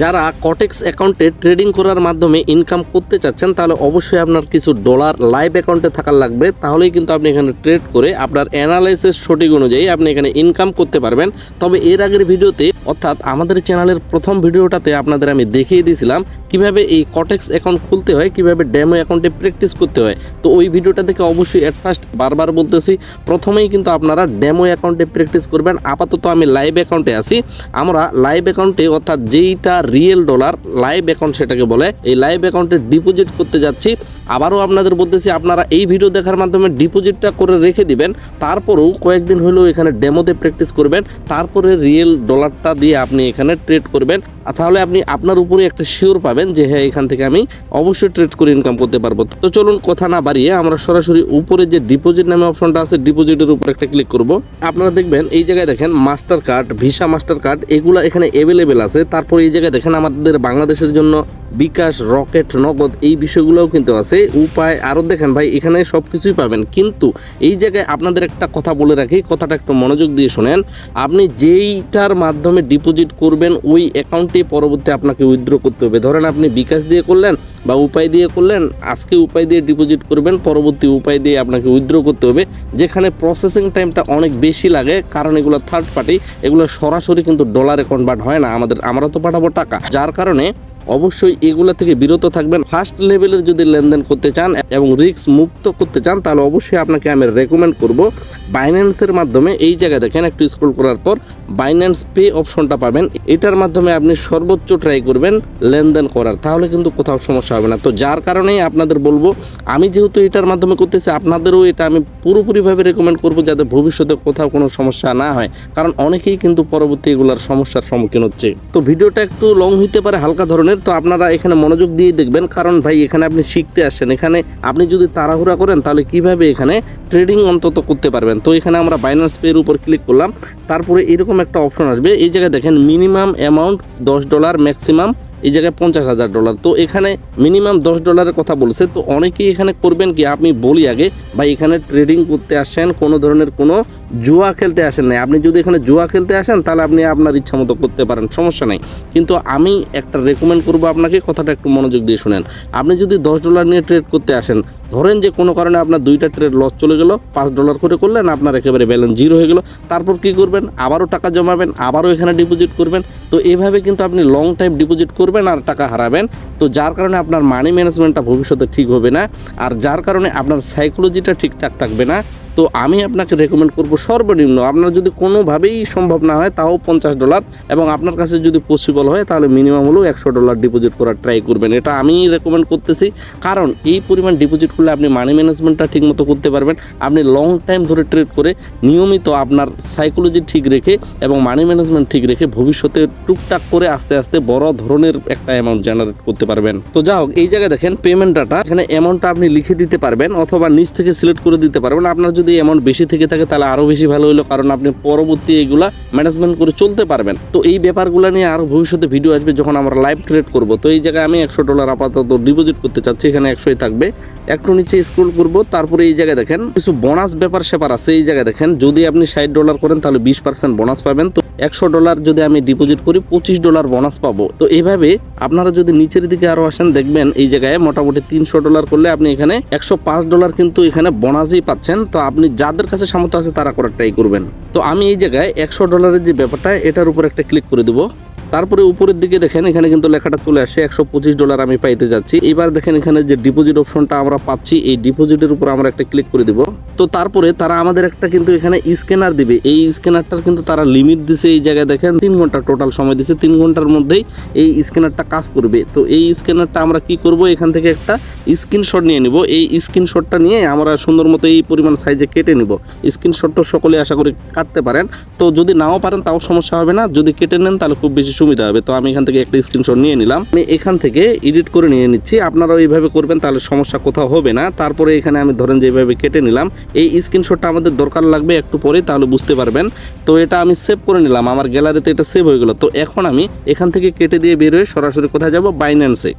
যারা কটেক্স অ্যাকাউন্টে ট্রেডিং করার মাধ্যমে ইনকাম করতে চাচ্ছেন, তাহলে অবশ্যই আপনার কিছু ডলার লাইভ অ্যাকাউন্টে থাকার লাগবে। তাহলেই কিন্তু আপনি এখানে ট্রেড করে আপনার অ্যানালাইসিস সঠিক অনুযায়ী আপনি এখানে ইনকাম করতে পারবেন। তবে এর আগের ভিডিওতে, অর্থাৎ আমাদের চ্যানেলের প্রথম ভিডিওটাতে আপনাদের আমি দেখিয়ে দিয়েছিলাম কীভাবে এই কটেক্স অ্যাকাউন্ট খুলতে হয়, কীভাবে ডেমো অ্যাকাউন্টে প্র্যাকটিস করতে হয়, তো ওই ভিডিওটা দেখে অবশ্যই অ্যাট ফার্স্ট বারবার বলতেছি। প্রথমেই কিন্তু আপনারা ডেমো অ্যাকাউন্টে প্র্যাকটিস করবেন। আপাতত আমি লাইভ অ্যাকাউন্টে আছি। আমরা লাইভ অ্যাকাউন্টে অর্থাৎ যেইটা রিয়েল ডলার লাইভ অ্যাকাউন্ট সেটাকে বলে, এই লাইভ অ্যাকাউন্টে ডিপোজিট করতে যাচ্ছি। আবারও আপনাদের বলতেছি, আপনারা এই ভিডিও দেখার মাধ্যমে ডিপোজিটটা করে রেখে দিবেন। তারপরেও কয়েকদিন হলেও এখানে ডেমোতে প্র্যাকটিস করবেন। তারপরে রিয়েল ডলারটা দিয়ে আপনি এখানে ট্রেড করবেন। তাহলে আপনি আপনার উপরে একটা শিওর পাবেন যে হ্যাঁ এখান থেকে আমি অবশ্যই ট্রেড করে ইনকাম করতে পারব। তো চলুন কথা না বাড়িয়ে আমরা সরাসরি উপরে যে ডিপোজিট নামে অপশনটা আছে ডিপোজিটের উপর একটা ক্লিক করব। আপনারা দেখবেন এই জায়গায় দেখেন master card visa master card এগুলো এখানে অ্যাভেলেবেল আছে। তারপর এই জায়গায় দেখেন আমাদের বাংলাদেশের জন্য বিকাশ, রকেট, নগদ এই বিষয়গুলোও কিন্তু আছে। উপায় আরও দেখেন ভাই, এখানে সব কিছুই পাবেন। কিন্তু এই জায়গায় আপনাদের একটা কথা বলে রাখি, কথাটা একটু মনোযোগ দিয়ে শোনেন। আপনি যেইটার মাধ্যমে ডিপোজিট করবেন, ওই অ্যাকাউন্টে পরবর্তী আপনাকে উইথড্র করতে হবে। ধরেন আপনি বিকাশ দিয়ে করলেন বা উপায় দিয়ে করলেন, আজকে উপায় দিয়ে ডিপোজিট করবেন, পরবর্তী উপায় দিয়ে আপনাকে উইথড্র করতে হবে। যেখানে প্রসেসিং টাইমটা অনেক বেশি লাগে, কারণ এগুলো থার্ড পার্টি এগুলো সরাসরি কিন্তু ডলারে কনভার্ট হয় না। আমাদের, আমরা তো পাঠাবো টাকা। যার কারণে অবশ্যই এগুলো থেকে বিরত থাকবেন। ফার্স্ট লেভেলের যদি লেনদেন করতে চান এবং রিস্ক মুক্ত করতে চান, তাহলে অবশ্যই আপনাকে আমি রেকমেন্ড করব বাইন্যান্সের মাধ্যমে। এই জায়গায় দেখেন, একটু স্ক্রল করার পর বাইন্যান্স পে অপশনটা পাবেন। এটার মাধ্যমে আপনি সর্বোচ্চ ট্রাই করবেন লেনদেন করার। তাহলে কিন্তু কোথাও সমস্যা হবে না। তো যার কারণেই আপনাদের বলব, আমি যেহেতু এটার মাধ্যমে করতেছি, আপনাদেরও এটা আমি পুরোপুরিভাবে রেকমেন্ড করব যাতে ভবিষ্যতে কোথাও কোনো সমস্যা না হয়। কারণ অনেকেই কিন্তু পরবর্তী এগুলার সমস্যার সম্মুখীন হচ্ছে। তো ভিডিওটা একটু লং হইতে পারে, হালকা ধরনের। তো আপনারা এখানে মনোযোগ দিয়ে দেখবেন। কারণ ভাই, এখানে আপনি শিখতে আসেন। এখানে আপনি যদি তাড়াহুড়া করেন, তাহলে কীভাবে এখানে ট্রেডিং অন্তত করতে পারবেন? তো এখানে আমরা বাইন্যান্স পের উপর ক্লিক করলাম। তারপরে এরকম একটা অপশন আসবে। এই জায়গায় দেখেন মিনিমাম অ্যামাউন্ট দশ ডলার ম্যাক্সিমাম এই জায়গায় পঞ্চাশ হাজার ডলার। তো এখানে মিনিমাম দশ ডলারের কথা বলছে, তো অনেকেই এখানে করবেন কি? আপনি বলি আগে বা এখানে ট্রেডিং করতে আসেন, কোনো ধরনের কোনো জুয়া খেলতে আসেন না আপনি যদি এখানে জুয়া খেলতে আসেন, তাহলে আপনি আপনার ইচ্ছা মতো করতে পারেন, সমস্যা নেই। কিন্তু আমি একটা রেকমেন্ড করব আপনাকে, কথাটা একটু মনোযোগ দিয়ে শুনেন। আপনি যদি দশ ডলার নিয়ে ট্রেড করতে আসেন, ধরেন যে কোনো কারণে আপনার দুইটা ট্রেড লস চলে গেল, পাঁচ ডলার করে করলেন, আপনার একেবারে ব্যালেন্স জিরো হয়ে গেল। তারপর কি করবেন? আবারও টাকা জমাবেন, আবারও এখানে ডিপোজিট করবেন। তো এভাবে কিন্তু আপনি লং টাইম ডিপোজিট করবেন। আর টাকা হারাবেন। তো যার কারণে আপনার মানি ম্যানেজমেন্টটা ভবিষ্যতে ঠিক হবে না, আর যার কারণে আপনার সাইকোলজিটা ঠিকঠাক থাকবে না তো আমি আপনাকে রেকমেন্ড করব সর্বনিম্ন। আপনার যদি কোনোভাবেই সম্ভব না হয়, তাও পঞ্চাশ ডলার এবং আপনার কাছে যদি পসিবল হয়, তাহলে মিনিমাম হলেও একশো ডলার ডিপোজিট করার ট্রাই করবেন। এটা আমি রেকমেন্ড করতেছি। কারণ এই পরিমাণ ডিপোজিট করলে আপনি মানি ম্যানেজমেন্টটা ঠিকমতো করতে পারবেন। আপনি লং টাইম ধরে ট্রেড করে নিয়মিত আপনার সাইকোলজি ঠিক রেখে এবং মানি ম্যানেজমেন্ট ঠিক রেখে ভবিষ্যতে টুকটাক করে আস্তে আস্তে বড় ধরনের একটা অ্যামাউন্ট জেনারেট করতে পারবেন। তো যা হোক, এই জায়গায় দেখেন পেমেন্ট ডাটা এখানে অ্যামাউন্টটা আপনি লিখে দিতে পারবেন অথবা নিচ থেকে সিলেক্ট করে দিতে পারবেন। আপনার যদি অ্যামাউন্ট বেশি থেকে থাকে, তাহলে আরও বেশি ভালো হলো কারণ আপনি পরবর্তী এগুলা ম্যানেজমেন্ট করে চলতে পারবেন। তো এই ব্যাপারগুলো নিয়ে আরও ভবিষ্যতে ভিডিও আসবে যখন আমরা লাইভ ট্রেড করব। তো এই জায়গায় আমি একশো ডলার আপাতত ডিপোজিট করতে চাচ্ছি, এখানে একশোই থাকবে। একটু নিচে স্ক্রল করব, তারপরে এই জায়গায় দেখেন, কিছু বোনাস ব্যাপার সেপার আছে, এই জায়গায় দেখেন, যদি আপনি ষাট ডলার করেন, তাহলে বিশ পার্সেন্ট বোনাস পাবেন। তো একশো ডলার যদি আমি ডিপোজিট করি, পঁচিশ ডলার বোনাস পাবো। তো এইভাবে আপনারা যদি নিচের দিকে আরও আসেন, দেখবেন এই জায়গায় মোটামুটি তিনশো ডলার করলে আপনি এখানে একশো পাঁচ ডলার কিন্তু এখানে বোনাসই পাচ্ছেন। তো আপনি যাদের কাছে সামর্থ্য আছে তারা করার ট্রাই করবেন। তো আমি এই জায়গায় একশো ডলারের যে ব্যাপারটা, এটার উপর একটা ক্লিক করে দেবো। তারপরে উপরের দিকে দেখেন, এখানে কিন্তু লেখাটা চলে আসে, একশো পঁচিশ ডলার আমি পাইতে যাচ্ছি। এবার দেখেন, এখানে যে ডিপোজিট অপশনটা আমরা পাচ্ছি, এই ডিপোজিটের উপর আমরা একটা ক্লিক করে দিব। তো তারপরে তারা আমাদের একটা কিন্তু এখানে স্ক্যানার দিবে। এই স্ক্যানারটার কিন্তু তারা লিমিট দিছে এই জায়গায় দেখেন, তিন ঘণ্টা টোটাল সময় দিছে। তিন ঘণ্টার মধ্যেই এই স্ক্যানারটা কাজ করবে। তো এই স্ক্যানারটা আমরা কি করব? এখান থেকে একটা স্ক্রিনশট নিয়ে নিব। এই স্ক্রিনশটটা নিয়ে আমরা সুন্দর মতো এই পরিমাণ সাইজে কেটে নিব। স্ক্রিনশট তো সকলে আশা করি কাটতে পারেন। তো যদি নাও পারেন তাও সমস্যা হবে না। যদি কেটে নেন তাহলে খুব বেশি সুবিধা হবে। তো আমি এখান থেকে একটা স্ক্রিনশট নিয়ে নিলাম। আমি এখান থেকে এডিট করে নিয়ে নিচ্ছি। আপনারাও এইভাবে করবেন তাহলে সমস্যা কোথাও হবে না। তারপরে এখানে আমি ধরেন যে এইভাবে কেটে নিলাম। এই স্ক্রিনশটটা আমাদের দরকার লাগবে একটু পরে তাহলে বুঝতে পারবেন। তো এটা আমি সেভ করে নিলাম। আমার গ্যালারিতে এটা সেভ হয়ে গেল। তো এখন আমি এখান থেকে কেটে দিয়ে বের হয়ে সরাসরি কোথায় যাব? বাইন্যান্সে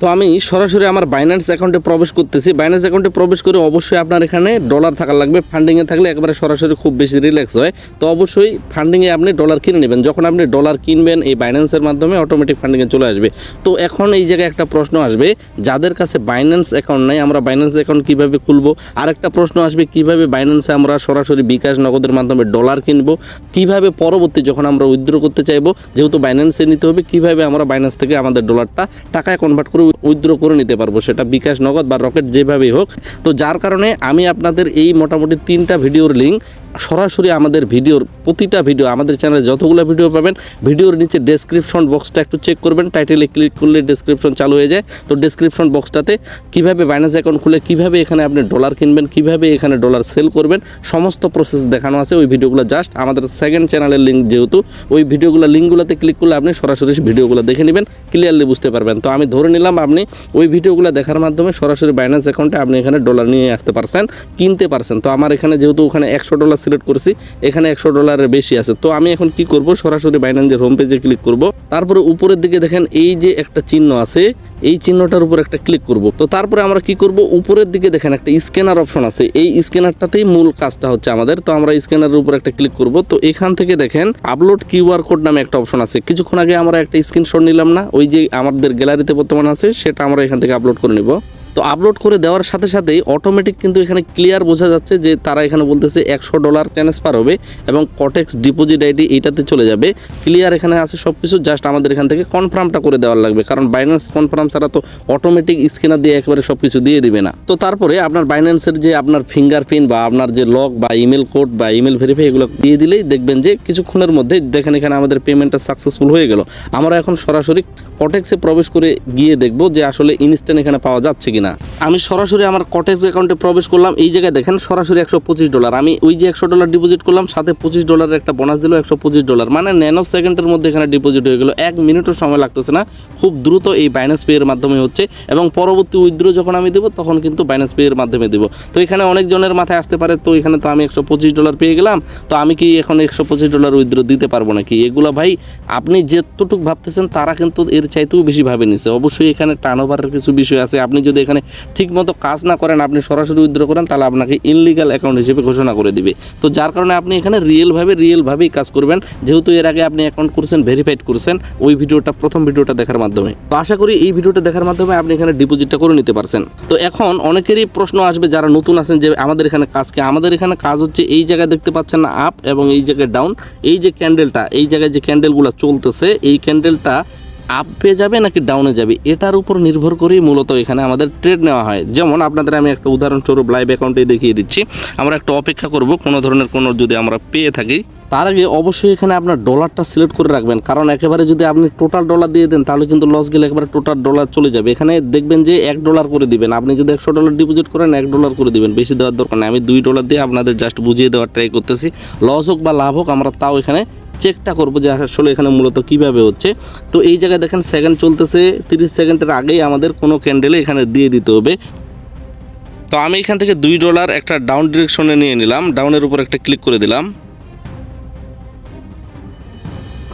তো আমি সরাসরি আমার বাইন্যান্স অ্যাকাউন্টে প্রবেশ করতেছি। বাইন্যান্স অ্যাকাউন্টে প্রবেশ করে অবশ্যই আপনার এখানে ডলার থাকার লাগবে। ফান্ডিংয়ে থাকলে একবারে সরাসরি খুব বেশি রিল্যাক্স হয়। তো অবশ্যই ফান্ডিংয়ে আপনি ডলার কিনে নেবেন। যখন আপনি ডলার কিনবেন, এই বাইন্যান্সের মাধ্যমে অটোমেটিক ফান্ডিংয়ে চলে আসবে। তো এখন এই জায়গায় একটা প্রশ্ন আসবে, যাদের কাছে বাইন্যান্স অ্যাকাউন্ট নাই, আমরা বাইন্যান্স অ্যাকাউন্ট কীভাবে খুলবো? আরেকটা প্রশ্ন আসবে, কীভাবে বাইন্যান্সে আমরা সরাসরি বিকাশ নগদের মাধ্যমে ডলার কিনবো? কীভাবে পরবর্তী যখন আমরা উইথড্র করতে চাইব? যেহেতু বাইন্যান্সে নিতে হবে, কীভাবে আমরা বাইন্যান্স থেকে আমাদের ডলারটা টাকায় কনভার্ট করে উইথড্র করে নিতে পারব, সেটা বিকাশ নগদ বা রকেট যেভাবেই হোক। তো যার কারণে আমি আপনাদের এই মোটামুটি তিনটা ভিডিওর লিঙ্ক সরাসরি আমাদের ভিডিওর প্রতিটা ভিডিও, আমাদের চ্যানেলে যতগুলো ভিডিও পাবেন, ভিডিওর নিচে ডেসক্রিপশন বক্সটা একটু চেক করবেন টাইটেলে ক্লিক করলে ডেসক্রিপশন চালু হয়ে যায়। তো ডেসক্রিপশন বক্সটাতে কীভাবে বাইন্যান্স অ্যাকাউন্ট খুলে, কীভাবে এখানে আপনি ডলার কিনবেন, কীভাবে এখানে ডলার সেল করবেন, সমস্ত প্রসেস দেখানো আছে ওই ভিডিওগুলো জাস্ট আমাদের সেকেন্ড চ্যানেলের লিঙ্ক যেহেতু, ওই ভিডিওগুলো লিঙ্কগুলোতে ক্লিক করলে আপনি সরাসরি ভিডিওগুলো দেখে নেবেন ক্লিয়ারলি বুঝতে পারবেন। তো আমি ধরে নিলাম আপনি ওই ভিডিওগুলো দেখার মাধ্যমে সরাসরি বাইন্যান্স অ্যাকাউন্টে আপনি এখানে ডলার নিয়ে আসতে পারছেন, কিনতে পারছেন। তো আমার এখানে যেহেতু ওখানে একশো ডলার সিলেক্ট করেছি, এখানে একশো ডলারের বেশি আছে। তো আমি এখন কি করব? সরাসরি বাইন্যান্সের হোম পেজে ক্লিক করব। তারপরে উপরের দিকে দেখেন এই যে একটা চিহ্ন আছে, এই চিহ্নটার উপর একটা ক্লিক করব। তো তারপরে আমরা কি করব? উপরের দিকে দেখেন একটা স্ক্যানার অপশন আছে। এই স্ক্যানারটাতেই মূল কাজটা হচ্ছে আমাদের। তো আমরা স্ক্যানারের উপর একটা ক্লিক করব। তো এখান থেকে দেখেন আপলোড কিউআর কোড নামে একটা অপশন আছে। কিছুক্ষণ আগে আমরা একটা স্ক্রিনশট নিলাম না, ওই যে আমাদের গ্যালারিতে বর্তমান আছে, সেটা আমরা এখান থেকে আপলোড করে নিব। তো আপলোড করে দেওয়ার সাথে সাথেই অটোমেটিক কিন্তু এখানে ক্লিয়ার বোঝা যাচ্ছে যে তারা এখানে বলতেছে একশো ডলার ট্রান্সফার হবে এবং কটেক্স ডিপোজিট আইডি এইটাতে চলে যাবে। ক্লিয়ার এখানে আছে সব কিছু জাস্ট আমাদের এখান থেকে কনফার্মটা করে দেওয়ার লাগবে। কারণ বাইন্যান্স কনফার্ম ছাড়া তো অটোমেটিক স্ক্যানার দিয়ে একেবারে সব কিছু দিয়ে দিবে না। তো তারপরে আপনার বাইন্যান্সের যে আপনার ফিঙ্গারপ্রিন্ট বা আপনার যে লক বা ইমেল কোড বা ইমেল ভেরিফাই এগুলো দিয়ে দিলেই দেখবেন যে কিছুক্ষণের মধ্যে দেখেন এখানে আমাদের পেমেন্টটা সাকসেসফুল হয়ে গেল। আমরা এখন সরাসরি কটেক্সে প্রবেশ করে গিয়ে দেখব যে আসলে ইনস্ট্যান্ট এখানে পাওয়া যাচ্ছে কিনা। আমি সরাসরি আমার কটেক্স অ্যাকাউন্টে প্রবেশ করলাম, এই জায়গায় দেখেন সরাসরি একশো পঁচিশ ডলার আমি ওই যে একশো ডলার ডিপোজিট করলাম, সাথে পঁচিশ ডলারের একটা বোনাস দিল, একশো পঁচিশ ডলার মানে ন্যানো সেকেন্ডের মধ্যে এখানে ডিপোজিট হয়ে গেল। এক মিনিটও সময় লাগতেছে না। খুব দ্রুত এই বাইন্যান্স পে এর মাধ্যমে হচ্ছে এবং পরবর্তী উইথড্র যখন আমি দেবো, তখন কিন্তু বাইন্যান্স পে এর মাধ্যমে দেবো। তো এখানে অনেকজনের মাথায় আসতে পারে, তো এখানে তো আমি একশো পঁচিশ ডলার পেয়ে গেলাম, তো আমি কি এখন একশো পঁচিশ ডলার উইথড্র দিতে পারব নাকি? এগুলো ভাই, আপনি যেতটুকু ভাবতেছেন, তারা কিন্তু এর চাইতেও বেশি ভাবে নিছে। অবশ্যই এখানে টার্ন ওভারের কিছু বিষয় আছে। আপনি যদি এখানে ঠিকমতো কাজ না করেন, আপনি সরাসরি উইথড্র করেন, তাহলে আপনাকে ইনলিগাল অ্যাকাউন্ট হিসেবে ঘোষণা করে দিবে। তো যার কারণে আপনি এখানে রিয়েলভাবে রিয়েলভাবেই কাজ করবেন। যেহেতু এর আগে আপনি অ্যাকাউন্ট করছেন ভেরিফাইড করছেন, ওই ভিডিওটা, প্রথম ভিডিওটা দেখার মাধ্যমে। তো আশা করি এই ভিডিওটা দেখার মাধ্যমে আপনি এখানে ডিপোজিটটা করে নিতে পারছেন। তো এখন অনেকেরই প্রশ্ন আসবে, যারা নতুন আছেন যে আমাদের এখানে কাজ কি? আমাদের এখানে কাজ হচ্ছে এই জায়গায় দেখতে পাচ্ছেন না আপ এবং এই জায়গায় ডাউন এই যে ক্যান্ডেলটা এই জায়গায় যে ক্যান্ডেলগুলো চলতেছে, এই ক্যান্ডেলটা আপে যাবে নাকি ডাউনে যাবে? এটার উপর নির্ভর করেই মূলত এখানে আমাদের ট্রেড নেওয়া হয়। যেমন আপনাদের আমি একটা উদাহরণস্বরূপ লাইভ অ্যাকাউন্টে দেখিয়ে দিচ্ছি। আমরা একটা অপেক্ষা করব, কোনো ধরনের কোনো যদি আমরা পেয়ে থাকি, তার আগে অবশ্যই এখানে আপনার ডলারটা সিলেক্ট করে রাখবেন। কারণ একেবারে যদি আপনি টোটাল ডলার দিয়ে দেন, তাহলে কিন্তু লস গেলে একেবারে টোটাল ডলার চলে যাবে। এখানে দেখবেন যে এক ডলার করে দিবেন। আপনি যদি একশো ডলার ডিপোজিট করেন, এক ডলার করে দিবেন। বেশি দেওয়ার দরকার নেই। আমি দুই ডলার দিয়ে আপনাদের জাস্ট বুঝিয়ে দেওয়ার ট্রাই করতেছি। লস হোক বা লাভ হোক, আমরা তাও এখানে চেকটা করব যে আসলে এখানে মূলত কীভাবে হচ্ছে। তো এই জায়গায় দেখেন সেকেন্ড চলতেছে, তিরিশ সেকেন্ডের আগেই আমাদের কোনো ক্যান্ডেলে এখানে দিয়ে দিতে হবে। তো আমি এখান থেকে দুই ডলার একটা ডাউন ডিরেকশনে নিয়ে নিলাম ডাউনের উপর একটা ক্লিক করে দিলাম।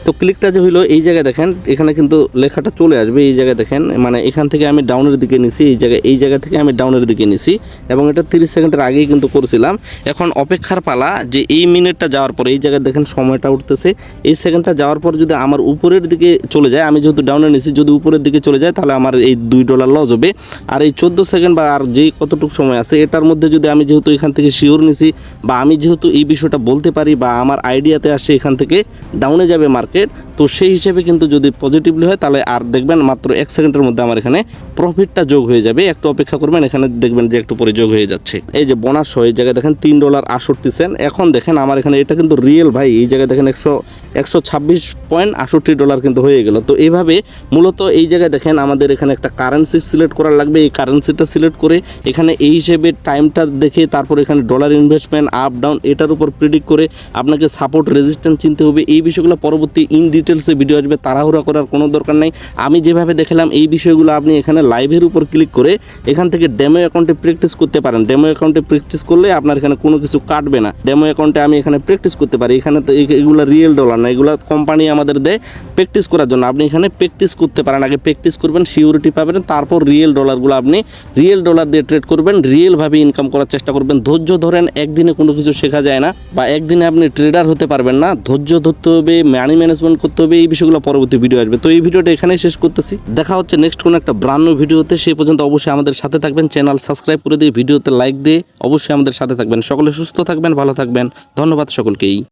তো ক্লিকটা যে হইল, এই জায়গায় দেখেন, এখানে কিন্তু লেখাটা চলে আসবে, এই জায়গায় দেখেন মানে এখান থেকে আমি ডাউনের দিকে নিছি, এই জায়গায়, এই জায়গা থেকে আমি ডাউনের দিকে নিছি, এবং এটা তিরিশ সেকেন্ডের আগেই কিন্তু করেছিলাম। এখন অপেক্ষার পালা যে এই মিনিটটা যাওয়ার পর, এই জায়গায় দেখেন সময়টা উঠতেছে, এই সেকেন্ডটা যাওয়ার পর যদি আমার উপরের দিকে চলে যায়, আমি যেহেতু ডাউনে নিছি, যদি উপরের দিকে চলে যায়, তাহলে আমার এই দুই ডলার লস হবে। আর এই চোদ্দ সেকেন্ড বা আর যেই কতটুকু সময় আছে, এটার মধ্যে যদি আমি যেহেতু এখান থেকে শিওর নিছি, বা আমি যেহেতু এই বিষয়টা বলতে পারি, বা আমার আইডিয়াতে আসে এখান থেকে ডাউনে যাবে মার্কেট it. তো সেই হিসেবে কিন্তু যদি পজিটিভলি হয়, তাহলে আর দেখবেন মাত্র এক সেকেন্ডের মধ্যে আমার এখানে প্রফিটটা যোগ হয়ে যাবে। একটু অপেক্ষা করবেন, এখানে দেখবেন যে একটু পরে যোগ হয়ে যাচ্ছে। এই যে বোনাস হয়, এই জায়গায় দেখেন তিন ডলার আষট্টি সেন্ট এখন দেখেন আমার এখানে এটা কিন্তু রিয়েল ভাই, এই জায়গায় দেখেন একশো একশো ছাব্বিশ পয়েন্ট আষট্টি ডলার কিন্তু হয়ে গেল। তো এইভাবে মূলত এই জায়গায় দেখেন আমাদের এখানে একটা কারেন্সি সিলেক্ট করার লাগবে। এই কারেন্সিটা সিলেক্ট করে এখানে এই হিসেবে টাইমটা দেখে তারপর এখানে ডলার ইনভেস্টমেন্ট আপ ডাউন এটার উপর প্রিডিক্ট করে আপনাকে সাপোর্ট রেজিস্ট্যান্স চিনতে হবে। এই বিষয়গুলো পরবর্তী ইন ডিটেলসে ভিডিও আসবে, তাড়াহুড়া করার কোনো দরকার নেই। আমি যেভাবে দেখলাম, এই বিষয়গুলো আপনি এখানে লাইভের উপর ক্লিক করে এখান থেকে ডেমো অ্যাকাউন্টে প্র্যাকটিস করতে পারেন। ডেমো অ্যাকাউন্টে প্র্যাকটিস করলে আপনার এখানে কোনো কিছু কাটবে না। ডেমো অ্যাকাউন্টে আমি এখানে প্র্যাকটিস করতে পারি। এখানে তো এগুলো রিয়েল ডলার না। এগুলো কোম্পানি আমাদের দেয় প্র্যাকটিস করার জন্য। আপনি এখানে প্র্যাকটিস করতে পারেন। আগে প্র্যাকটিস করবেন সিউরিটি পাবেন, তারপর রিয়েল ডলারগুলো আপনি রিয়েল ডলার দিয়ে ট্রেড করবেন রিয়েলভাবে ইনকাম করার চেষ্টা করবেন। ধৈর্য ধরেন, একদিনে কোনো কিছু শেখা যায় না বা একদিনে আপনি ট্রেডার হতে পারবেন না। ধৈর্য ধরতে হবে মানি ম্যানেজমেন্ট করতে হবে এই বিষয়গুলো পরবর্তী ভিডিও আসবে। তো এই ভিডিওটা এখানেই শেষ করতেছি। দেখা হচ্ছে নেক্সট কোনো একটা ব্রান্ড ভিডিওতে সেই পর্যন্ত অবশ্যই আমাদের সাথে থাকবেন। চ্যানেল সাবস্ক্রাইব করে দিয়ে ভিডিওতে লাইক দিয়ে অবশ্যই আমাদের সাথে থাকবেন। সকলে সুস্থ থাকবেন, ভালো থাকবেন। ধন্যবাদ সকলকেই।